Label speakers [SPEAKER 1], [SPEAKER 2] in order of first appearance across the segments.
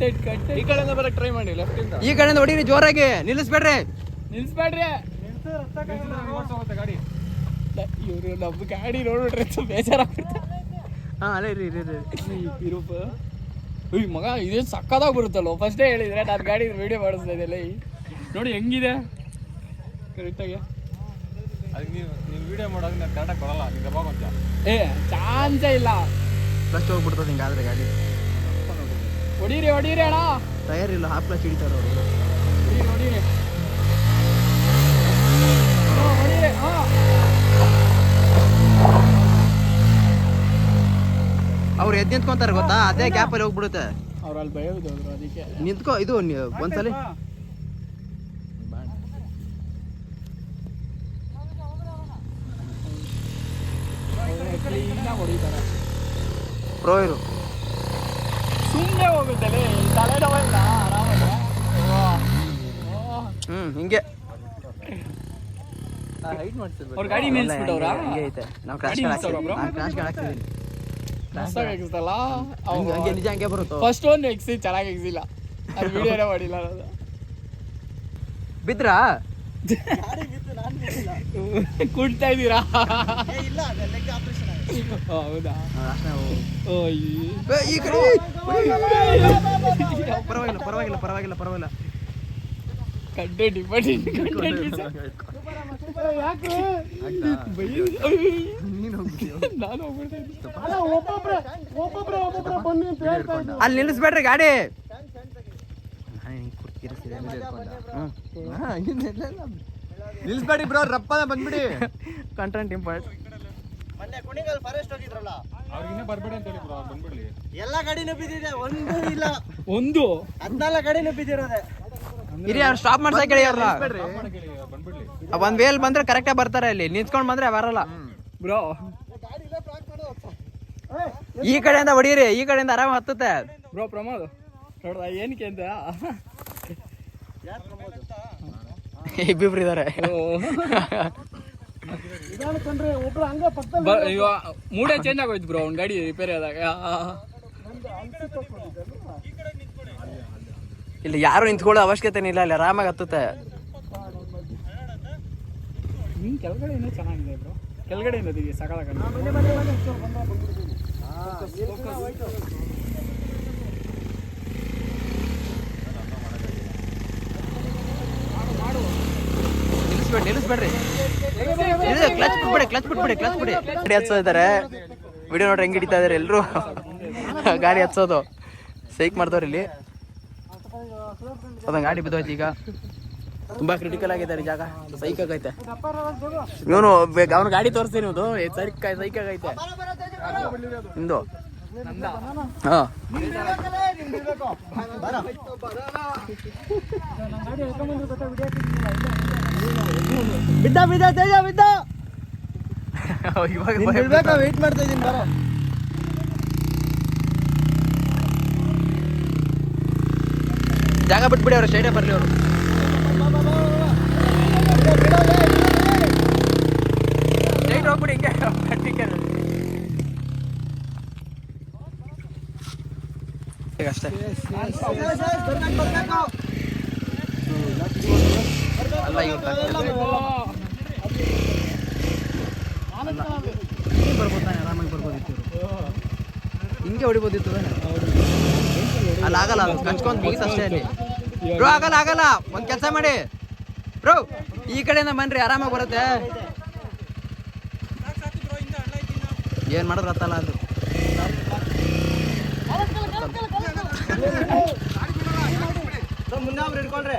[SPEAKER 1] ಈ ಕಡೆಯಿಂದ ಬರಕ್ ಟ್ರೈ ಮಾಡಿ ಲೆಫ್ಟ್ ಇಂದ.
[SPEAKER 2] ಈ ಕಡೆಯಿಂದ ಹೊಡೀರಿ ಜೋರಾಗಿ. ನಿಲ್ಲಿಸ್ಬೇಡ್ರಿ.
[SPEAKER 1] ನಿಲ್ಸ್ಬೇಡ್ರಿ. ಗಾಡಿ ಇವರು ನಮ್ಮ ಗಾಡಿ ನೋಡ್ಬಿಟ್ರೆ ಬೇಜಾರಾಗ್ಬಿಡ್ತಾರೆ
[SPEAKER 2] ಹಾ ಅಲ್ಲೇ ಇರಿ ಇರಿ ಇರಿ
[SPEAKER 1] ಇರುಪ ಉಯ್ ಮಗ ಇದೇ ಸಕ್ಕದಾಗ ಬರುತ್ತಲ್ಲ? ಫಸ್ಟೇ ಹೇಳಿದ್ರೆ ನಾನು ಗಾಡಿ ವಿಡಿಯೋ ಮಾಡಿಸ್ತಾ ಇದೆಲ್ಲ ನೋಡಿ ಹೆಂಗಿದೆ? ಕರೆಕ್ಟಾಗಿ
[SPEAKER 3] ಅದಕ್ಕೆ ನೀವು ನೀವು ವಿಡಿಯೋ ಮಾಡೋದು ನಾನು ಕರೆಕ್ಟಾಗಿ ಬರಲ್ಲ ನಿಂಗೆ
[SPEAKER 1] ಏ ಚಾನ್ಸೇ ಇಲ್ಲ.
[SPEAKER 2] ಫಸ್ಟ್ ಹೋಗ್ಬಿಡ್ತದೆ ಹಿಂಗಾದ್ರೆ ಗಾಡಿ.
[SPEAKER 1] ಹೊಡೀರಿ ಹೊಡೀರಿ ಅಣ್ಣ.
[SPEAKER 2] ಟೈರ್ ಇಲ್ಲ ಹಾಫ್ ಕ್ಲಾಸ್ ಹಿಡಿತಾರ ಅವರು.
[SPEAKER 1] ಹೊಡೀರಿ ಹೊಡೀರಿ. ಹಾ, ಹೊಡೀರಿ ಹಾ.
[SPEAKER 2] ಅವ್ರು ಎದ್ದು ನಿಂತ್ಕೊಂತಾರೆ ಗೊತ್ತಾ? ಅದೇ ಗ್ಯಾಪ್ ಅಲ್ಲಿ ಹೋಗ್ಬಿಡುತ್ತೆ.
[SPEAKER 1] ಅವ್ರು ಅಲ್ಲಿ ಬಿದ್ದೋದ್ರು ಅದಕ್ಕೆ.
[SPEAKER 2] ನಿಂತ್ಕೋ ಇದು ಒಂದ್ಸಲಿ. ಪ್ರೋ ಇರು
[SPEAKER 1] ಸುಮ್ಮನೆ ಹೋಗುತ್ತಲೇ ತಲೆನೋವಲ್ಲ ಆರಾಮಾಗಿ
[SPEAKER 2] ಹ್ಮ್ ಹಿಂಗೆ
[SPEAKER 1] ಅವ್ರ ಗಾಡಿ ನಿಲ್ಸ್ಬಿಟ್ಟವ್ರಾ
[SPEAKER 2] ಹಿಂಗೆ ಐತೆ ನಾವು ಕ್ರಾಶ್
[SPEAKER 1] ಗಾಡಿ ನಿಲ್ಸವ್ರಾ bro?
[SPEAKER 2] ಕ್ರಾಶ್ ಹಾಕ್ತಿದ್ದೀನಿ
[SPEAKER 1] ಮಸ್ತಾಗಿ ಎಗ್ಸ್ತಲ್ಲ
[SPEAKER 2] ಹಂಗೆ ಹಂಗೆ ನಿಜ ಹಂಗೆ ಬರುತ್ತೋ
[SPEAKER 1] ಫಸ್ಟ್ ಒಂದು ಎಗ್ಸಿ ಚೆನ್ನಾಗಿ ಎಗ್ಸಿಲ್ಲ ಅದು ವಿಡಿಯೋನೇ ಮಾಡಿಲ್ಲ ನಾನು
[SPEAKER 2] ಬಿದ್ರಾ
[SPEAKER 1] ಕುಡ್ತಾ ಇದ್ದೀರಾ ಹೌದಾ
[SPEAKER 2] ಈ ಕಡೆ ಪರವಾಗಿಲ್ಲ ಪರವಾಗಿಲ್ಲ ಪರವಾಗಿಲ್ಲ ಪರವಾಗಿಲ್ಲ
[SPEAKER 1] ಕಂಡೆ ಬಡಿ ಯಾಕೆ
[SPEAKER 2] ನೀನು ಅಲ್ಲಿ ನಿಲ್ಲಿಸ್ಬೇಡ್ರಿ ಗಾಡಿ.
[SPEAKER 3] ನಿಲ್ಸ್ಬೇಡಿ ಬ್ರೋ ರಪ್ಪನ ಬಂದ್ಬಿಡಿ.
[SPEAKER 2] ಕಂಟೆಂಟ್ ಇಂಪಾರ್ಟ್
[SPEAKER 4] ಮೊನ್ನೆ ಕುಣಿಗಲ್ ಫಾರೆಸ್ಟ್ ಹೋಗಿದ್ರಲ್ಲ?
[SPEAKER 3] ಅವ್ರಿಗಿನ್ನ ಬರ್ಬೇಡಿ ಅಂತ ಹೇಳಿ ಬ್ರೋ ಬಂದ್ಬಿಡ್ಲಿ.
[SPEAKER 4] ಎಲ್ಲ ಗಾಡಿನೂ ಬಿದ್ದಿದೆ ಒಂದು ಇಲ್ಲ.
[SPEAKER 1] ಒಂದು?
[SPEAKER 4] ಹದಿನಾಲ್ಕು ಗಾಡಿನೂ ಬಿದ್ದಿರೋದೆ.
[SPEAKER 2] ಇರಿ ಅವ್ರು ಸ್ಟಾಪ್ ಮಾಡ್ಸಕ್ ಹೇಳಿ ಅವ್ರಲ್ಲ
[SPEAKER 3] ಬಂದ್ಬಿಡ್ಲಿ.
[SPEAKER 2] ಒಂದ್ ವೇಲ್ ಬಂದ್ರೆ ಕರೆಕ್ಟಾಗಿ ಬರ್ತಾರೆ ಇಲ್ಲಿ ನಿಂತ್ಕೊಂಡ್ ಬಂದ್ರೆ ಬರಲ್ಲ.
[SPEAKER 1] ಬ್ರೋ
[SPEAKER 2] ಈ ಕಡೆಯಿಂದ ಹೊಡೀರಿ ಈ ಕಡೆಯಿಂದ ಆರಾಮ ಹತ್ತುತ್ತೆ.
[SPEAKER 1] ಬ್ರೋ ಪ್ರಮೋದ್. ನೋಡ್ದ ಏನಕ್ಕೆ ಅಂತ
[SPEAKER 2] ಇಬ್ಬಿಬ್ರು ಇದಾರೆ.
[SPEAKER 1] ಮೂಡೇ ಚೇಂಜ್ ಆಗೋಯ್ತು ಬ್ರೋ ಅವ್ನ ಗಾಡಿ ರಿಪೇರಿ ಆದಾಗ.
[SPEAKER 2] ಇಲ್ಲಿ ಯಾರು ನಿಂತ್ಕೊಳ್ಳೋ ಅವಶ್ಯಕತೆ ಇಲ್ಲ ಅಲ್ಲಿ ಆರಾಮಾಗಿ ಹತ್ತುತ್ತೆ.
[SPEAKER 1] ನಿಮ್ ಕೆಳಗಡೆ ಇನ್ನೂ ಚೆನ್ನಾಗಿದೆ ಬ್ರೋ. ಕೆಳಗಡೆ ತೆಗಿ ಸಕಾಲ
[SPEAKER 2] ನಿಲ್ಲಿಸ್ಬೇಡಿ ನಿಲ್ಲಿಸ್ಬೇಡ್ರಿ. ಇದು ಕ್ಲಚ್ ಬಿಟ್ಬಿಡಿ ಕ್ಲಚ್ ಬಿಟ್ಬಿಡಿ ಕ್ಲಚ್ ಬಿಡಿ ಗಾಡಿ ವಿಡಿಯೋ ನೋಡ್ರಿ ಹೆಂಗ್ ಹಿಡಿತಾ ಇದಾರೆ ಎಲ್ರು. ಗಾಡಿ ಹಚ್ಚೋದು ಸೈಕ್ ಮಾಡ್ದವ್ರು ಇಲ್ಲಿ. ಅದಂಗ ಗಾಡಿ ಬಿದ್ದೋಯ್ತು ಈಗ. ತುಂಬಾ ಕ್ರಿಟಿಕಲ್ ಆಗಿದ್ದಾರೆ ಜಾಗ. ಸೈಕ್ ಆಗೈತೆ. ಇವನು ಅವ್ನ ಗಾಡಿ ತೋರಿಸ್ತೀನಿ ಇವನು. ಸೈಕ್ ಸೈಕ್ ಆಗೈತೆ. ಇಂದು ಹಾ.
[SPEAKER 4] ಬಿದ್ದ ಬಿದ್ದ ತೇಜ ಬಿದ್ದ.
[SPEAKER 2] ಇವಾಗ
[SPEAKER 4] ವೇಟ್ ಮಾಡ್ತಾ ಇದೀನಿ ಬರೋ.
[SPEAKER 2] ಜಾಗ ಬಿಟ್ಬಿಡಿ ಅವ್ರು ಸ್ಟೇಟೇ ಬರ್ಲಿ ಅವರು. ಸ್ಟ್ರೈಟ್ ಹೋಗ್ಬಿಡಿ ಹಿಂಗೆ. ಅಷ್ಟೇ. ಅಲ್ಲ ಬರ್ಬೋದು ಆರಾಮಾಗಿ ಬರ್ಬೋದಿತ್ತು. ಹಿಂಗೆ ಹೊಡಿಬೋದಿತ್ತು ಅಲ್ಲ ಆಗಲ್ಲ ಅದು ಕಚ್ಕೊಂಡ್ ಮುಗಿತ ಅಷ್ಟೇ ಅಲ್ಲಿ. ಬ್ರೋ ಆಗಲ್ಲ ಆಗಲ್ಲ. ಒಂದ್ ಕೆಲಸ ಮಾಡಿ. ಬ್ರೋ ಈ ಕಡೆಯಿಂದ ಬನ್ರಿ ಆರಾಮಾಗಿ ಬರುತ್ತೆ. ಏನ್ ಮಾಡಿದ್ರು ಅತ್ತಲ್ಲ ಅದು.
[SPEAKER 4] ಮುಂದೆ
[SPEAKER 2] ಅವ್ರು ಹಿಡ್ಕೊಂಡ್ರೆ.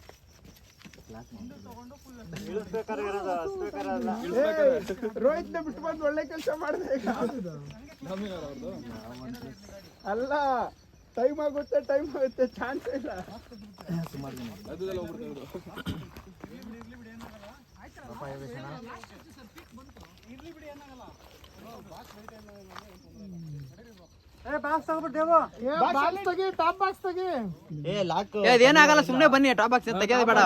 [SPEAKER 5] ರೋಹಿತ್ ಬಿಟ್ಟು ಬಂದು ಒಳ್ಳೆ ಕೆಲಸ ಮಾಡಿದೆ. ಅಲ್ಲ ಟೈಮ್ ಆಗುತ್ತೆ ಟೈಮ್ ಆಗುತ್ತೆ ಚಾನ್ಸ್ ಇಲ್ಲ. ಇರ್ಲಿ ಬಾಕ್ಸ್ ತೆಗಿ
[SPEAKER 4] ಏ ಲಾಕ್
[SPEAKER 2] ಏ, ಅದೇನಾಗಲ್ಲ ಸುಮ್ನೆ ಬನ್ನಿ ಟಾಪ್ ಬಾಕ್ಸ್ ತೆಗಿಯೋದು ಬೇಡ.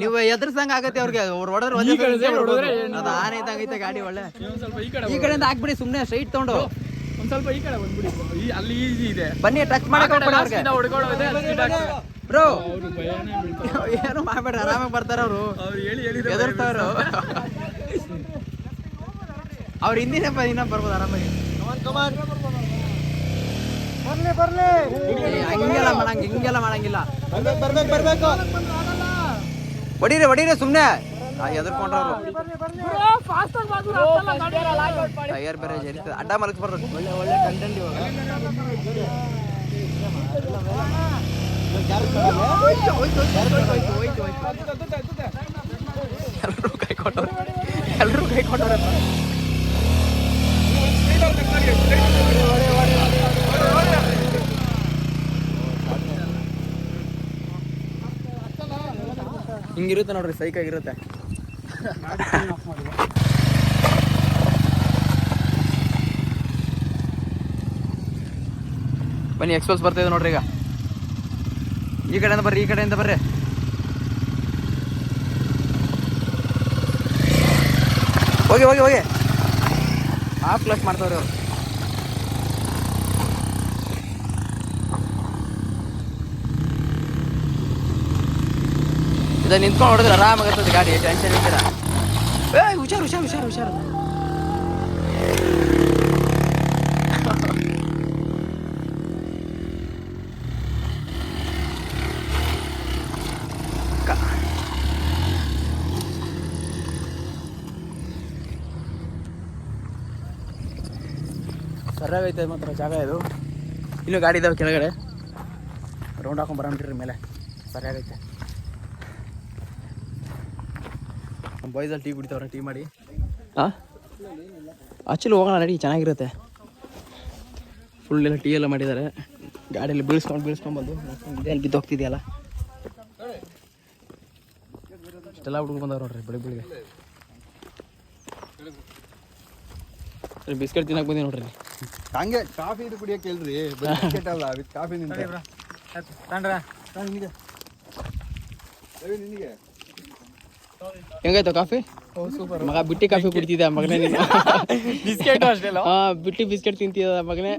[SPEAKER 2] ನೀವು ಎದುರ್ಸಂಗ್ ಆಗತ್ತೆ ಅವ್ರಿಗೆ. ಅವ್ರು ಹೊಡೆದ್ರೆ ಒಂದೇ
[SPEAKER 1] ಕಡೆ
[SPEAKER 2] ಸಲ ಅದು ಆನೆ ಇದ್ದಂಗೈತೆ ಗಾಡಿ ಒಳ್ಳೆ.
[SPEAKER 1] ಈ ಕಡೆ
[SPEAKER 2] ಈ ಕಡೆಯಿಂದ ಹಾಕ್ಬಿಡಿ ಸುಮ್ನೆ ಸ್ಟ್ರೈಟ್ ತಗೊಂಡು.
[SPEAKER 1] ಒಂದ್ ಸ್ವಲ್ಪ ಈ ಕಡೆ ಬಂದ್ಬಿಡಿ. ಅಲ್ಲಿ ಈಸಿ ಇದೆ.
[SPEAKER 2] ಬನ್ನಿ ಟಚ್ ಮಾಡಕ್. ಬ್ರೋ ಏನು ಮಾಡ್ಬೇಡ ಆರಾಮಾಗಿ ಬರ್ತಾರ ಅವರು.
[SPEAKER 1] ಅವ್ರು ಹೇಳಿ ಹೇಳಿ
[SPEAKER 2] ಎದುರ್ತಾವ್ರು. ಅವ್ರ ಹಿಂದಿನ ಇನ್ನ ಬರ್ಬೋದು ಆರಾಮಾಗಿ.
[SPEAKER 4] ಕಮಾನ್ ಬರ್ಲಿ ಬರ್ಲಿ.
[SPEAKER 2] ಹಿಂಗೆಲ್ಲ ಮಾಡಂಗ ಹಿಂಗೆಲ್ಲ ಮಾಡಂಗಿಲ್ಲ.
[SPEAKER 4] ಬರ್ಬೇಕು ಬರ್ಬೇಕು
[SPEAKER 2] ಹೊಡೀರಿ ಹೊಡೀರಿ ಸುಮ್ನೆ. ಎದುರ್ಕೊಂಡ್ರವ್ರು. ಟೈರ್ ಬೇರೆ ಜರಿತದೆ ಅಡ್ಡ ಮಲಗಿಸ್ಬಾರ್ದು ಒಳ್ಳೆ ಒಳ್ಳೆ ಕಂಟೆಂಟ್ ಇವಾಗ. ಎಲ್ರೂ ಕೈ ಕೊಟ್ಟವ್ರೆ. ಎಲ್ಲರೂ ಕೈ ಕೊಟ್ಟವ್ರೆ. ಹಿಂಗಿರುತ್ತೆ ನೋಡ್ರಿ ಸೈಕ್ ಆಗಿರುತ್ತೆ. ಬನ್ನಿ ಎಕ್ಸ್ಪ್ರೆಸ್ ಬರ್ತಾ ನೋಡ್ರಿ ಈಗ. ಈ ಕಡೆಯಿಂದ ಬರ್ರಿ, ಈ ಕಡೆಯಿಂದ ಬರ್ರಿ. ಹೋಗಿ ಹೋಗಿ ಹೋಗಿ. ಹಾಫ್ ಕ್ಲಾಸ್ ಮಾಡ್ತಾವ್ರಿ ಅವ್ರು. ಇದು ನಿಂತ್ಕೊಂಡು ಹೊಡೆದ್ರೆ ಆರಾಮಾಗತ್ತದ ಗಾಡಿ ಟೆನ್ಷನ್ ಇರ್ತೀರ ಏ ಹುಷಾರು ಹುಷಾರು ಹುಷಾರು ಹುಷಾರು. ಸರಿಯಾಗೈತೆ ಮಾತ್ರ ಜಾಗ ಇದು. ಇನ್ನೂ ಗಾಡಿ ಇದಾವೆ ಕೆಳಗಡೆ. ರೌಂಡ್ ಹಾಕೊಂಡ್ ಬರೋಣ್ರಿ ಮೇಲೆ. ಸರಿಯಾಗೈತೆ ಬಾಯ್ಸಲ್ಲಿ ಟೀ ಕುಡಿತಾವ್ರೆ ಟೀ ಮಾಡಿ. ಹಾಂ ಆಕ್ಚುಲಿ ಹೋಗೋಣ ನಡಿ ಚೆನ್ನಾಗಿರುತ್ತೆ. ಫುಲ್ ಎಲ್ಲ ಟೀ ಎಲ್ಲ ಮಾಡಿದ್ದಾರೆ. ಗಾಡಿಯಲ್ಲಿ ಬೀಳ್ಸ್ಕೊಂಡು ಬೀಳ್ಸ್ಕೊಂಡ್ಬಂದು ಬಂದು ಬಿದ್ದು ಅಲ್ಲಿ ಬಿದ್ದೋಗ್ತಿದೆಯಲ್ಲ ಇಷ್ಟೆಲ್ಲ ಹುಡುಗ ಬಂದವ್ರು ನೋಡ್ರಿ ಬೆಳಿಗ್ಗೆ ಬೆಳಿಗ್ಗೆ. ಬಿಸ್ಕೆಟ್ ತಿನ್ನಕ್ಕೆ ಬಂದಿ ನೋಡ್ರಿ
[SPEAKER 5] ಹಂಗೆ ಕಾಫಿ ಇದು ಕುಡಿಯೋಕೆ ಹೇಳ್ರಿ ಬಿಸ್ಕೆಟ್ ಅಲ್ಲ ವಿತ್ ಕಾಫಿ ನಿಂತೆ. ನಿನಗೆ
[SPEAKER 2] ಹೆಂಗಾಯ್ತು ಕಾಫಿ? ಸೂಪರ್ ಮಗ ಬಿಟ್ಟಿ ಕಾಫಿ ಕುಡಿತಿದ್ದೆ ಮಗನೇ ನೀನು?
[SPEAKER 1] ಬಿಸ್ಕೆಟ್ ಅಷ್ಟೇ
[SPEAKER 2] ಹಾ ಬಿಟ್ಟಿ ಬಿಸ್ಕೆಟ್ ತಿಂತಿದ್ದ ಮಗನೇ?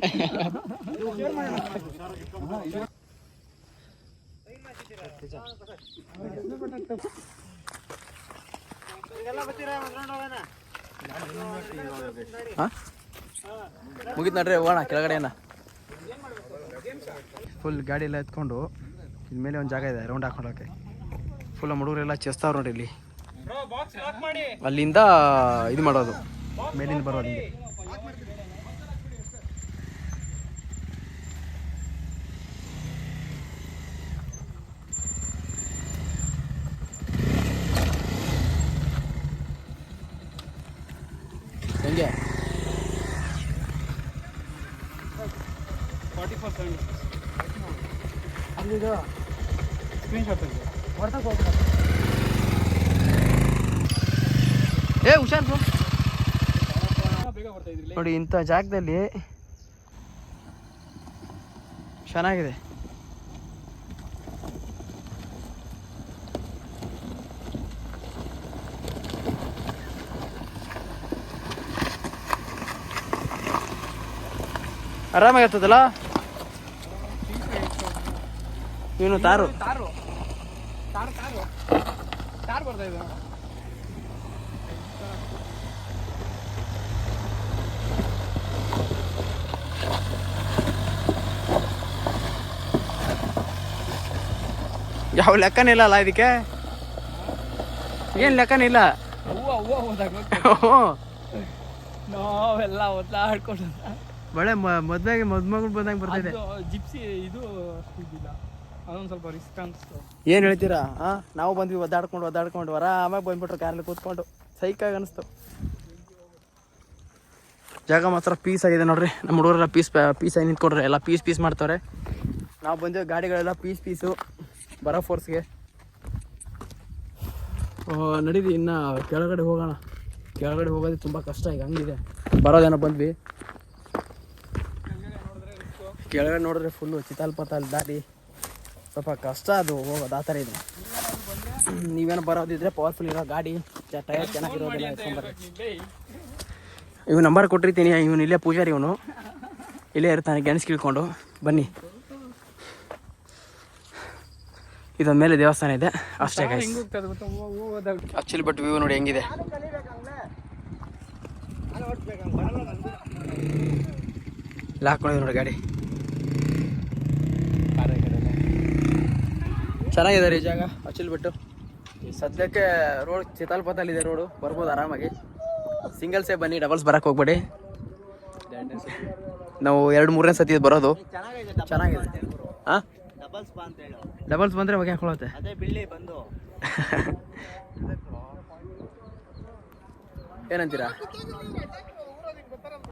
[SPEAKER 2] ಮುಗಿತ್ ನೋಡ್ರಿ ಹೋಗೋಣ ಕೆಳಗಡೆನ ಫುಲ್ ಗಾಡಿ ಎಲ್ಲ ಎತ್ಕೊಂಡು ಇನ್ಮೇಲೆ ಮೇಲೆ ಒಂದು ಜಾಗ ಇದೆ ರೌಂಡ್ ಹಾಕೊಂಡೋಕೆ ಫುಲ್ ಹುಡುಗರೆಲ್ಲ ಚೆಸ್ತಾವ್ರು ನೋಡಿ ಇಲ್ಲಿ. ಅಲ್ಲಿಂದ ಇದು ಮಾಡೋದು. ಮೇಲಿಂದ ಬರೋದು ಹಿಂಗೆ.
[SPEAKER 1] Forty four seven screenshot ತೆಗೆದು.
[SPEAKER 2] ಏ ಹುಷಾರ್ ನೋಡಿ ಇಂಥ ಜಾಗದಲ್ಲಿ ಚೆನ್ನಾಗಿದೆ. ಆರಾಮಾಗಿರ್ತದಲ್ಲ? ಏನು ತಾರು.
[SPEAKER 1] ತಾರು ತಾರು ತಾರು. ತಾರು ಬರ್ತಾ ಇದೆ
[SPEAKER 2] ಯಾವ ಲೆಕ್ಕನೇ ಇಲ್ಲ ಅಲ್ಲ ಇದಕ್ಕೆ? ಏನು ಲೆಕ್ಕನೇ ಇಲ್ಲ?
[SPEAKER 1] ಹೂವ ಹೂವ ಹೋದಾಗ ನಾವೆಲ್ಲ ಒದ್ದಾಡ್ಕೊಂಡು
[SPEAKER 2] ಒಳ್ಳೆ ಮದ್ವೆಗೆ ಮದ್ಮಗಳು ಬಂದಂಗೆ ಬರ್ತಾ ಇದೆ.
[SPEAKER 1] ಅದು ಜಿಪ್ಸಿ ಇದು ಇದಿಲ್ಲ. ಅದೊಂದು ಸ್ವಲ್ಪ ರಿಸ್ಕ್ ಅನಿಸ್ತು.
[SPEAKER 2] ಏನು ಹೇಳ್ತೀರಾ ಹಾಂ ನಾವು ಬಂದ್ವಿ ಒದ್ದಾಡ್ಕೊಂಡು ಒದ್ದಾಡ್ಕೊಂಡು. ಆಮೇಲೆ ಬಂದ್ಬಿಟ್ರು ಕಾರಲ್ಲಿ ಕೂತ್ಕೊಂಡು. ಸೈಕಾಗಿ ಅನಿಸ್ತು. ಜಾಗ ಮಾತ್ರ ಪೀಸ್ ಆಗಿದೆ ನೋಡ್ರಿ. ನಮ್ಮ ಹುಡುಗರೆಲ್ಲ ಪೀಸ್ ಪೀಸ್ ಆಗಿ ನಿಂತ್ಕೊಂಡ್ರೆ ಎಲ್ಲ ಪೀಸ್ ಪೀಸ್ ಮಾಡ್ತಾರೆ ನಾವು ಬಂದು ಗಾಡಿಗಳೆಲ್ಲ ಪೀಸ್ ಪೀಸು ಬರೋ ಫೋರ್ಸ್ಗೆ ನಡೀರಿ, ಇನ್ನು ಕೆಳಗಡೆ ಹೋಗೋಣ. ಕೆಳಗಡೆ ಹೋಗೋದು ತುಂಬ ಕಷ್ಟ, ಈಗ ಹಂಗಿದೆ. ಬರೋದೇನೋ ಬಂದ್ವಿ. ಕೆಳಗಡೆ ನೋಡಿದ್ರೆ ಫುಲ್ಲು ಚಿತಾಲ್ ಪತಾಲ್ ದಾರಿ. ಸ್ವಲ್ಪ ಕಷ್ಟ ಅದು, ಹೋಗೋದು ಆ ಥರ ಇದೆ. ನೀವೇನೋ ಬರೋದಿದ್ರೆ ಪವರ್ಫುಲ್ ಇರೋ ಗಾಡಿ. ಟೈರ್ ಚೆನ್ನಾಗಿರೋದಿಲ್ಲ ಇವ್ ನಂಬರ್ ಕೊಟ್ಟಿರ್ತೀನಿ, ಇವನು ಇಲ್ಲೇ ಪೂಜಾರಿ ಇವನು. ಇಲ್ಲೇ ಇರ್ತಾನೆ ಗೆಣಸ್ಕಿಳ್ಕೊಂಡು ಬನ್ನಿ. ಇದೊಂದು ಮೇಲೆ ದೇವಸ್ಥಾನ ಇದೆ. ಅಷ್ಟೇ ಆಕ್ಚುಲಿ ಬಟ್ ವ್ಯೂ ನೋಡಿ ಹೆಂಗಿದೆ. ಇಲ್ಲ ಹಾಕೊಂಡಿದೆ ನೋಡಿ ಗಾಡಿ. ಚೆನ್ನಾಗಿದೆ ರೀ ಜಾಗ ಆಕ್ಚುಲಿ ಬಿಟ್ಟು ಸದ್ಯಕ್ಕೆ ರೋಡ್ ಚಿತಾಲ್ ಪತಾಲ್ ಇದೆ ರೋಡು ಬರ್ಬೋದು ಆರಾಮಾಗಿ. ಸಿಂಗಲ್ಸೇ ಬನ್ನಿ ಡಬಲ್ಸ್ ಬರಕ್ ಹೋಗ್ಬೇಡಿ. ನಾವು ಎರಡು ಮೂರನೇ ಸತಿ ಬರೋದು. ಚೆನ್ನಾಗಿದೆ. ಹಾಂ?
[SPEAKER 4] ಡಬಲ್ಸ್ ಬಾ ಅಂತ ಹೇಳು.
[SPEAKER 2] ಡಬಲ್ಸ್ ಬಂದರೆ ಬಗ್ಗೆ ಹಾಕೊಳ್ಳುತ್ತೆ
[SPEAKER 4] ಅದೇ ಬಿಳಿ ಬಂದು.
[SPEAKER 2] ಏನಂತೀರಾ?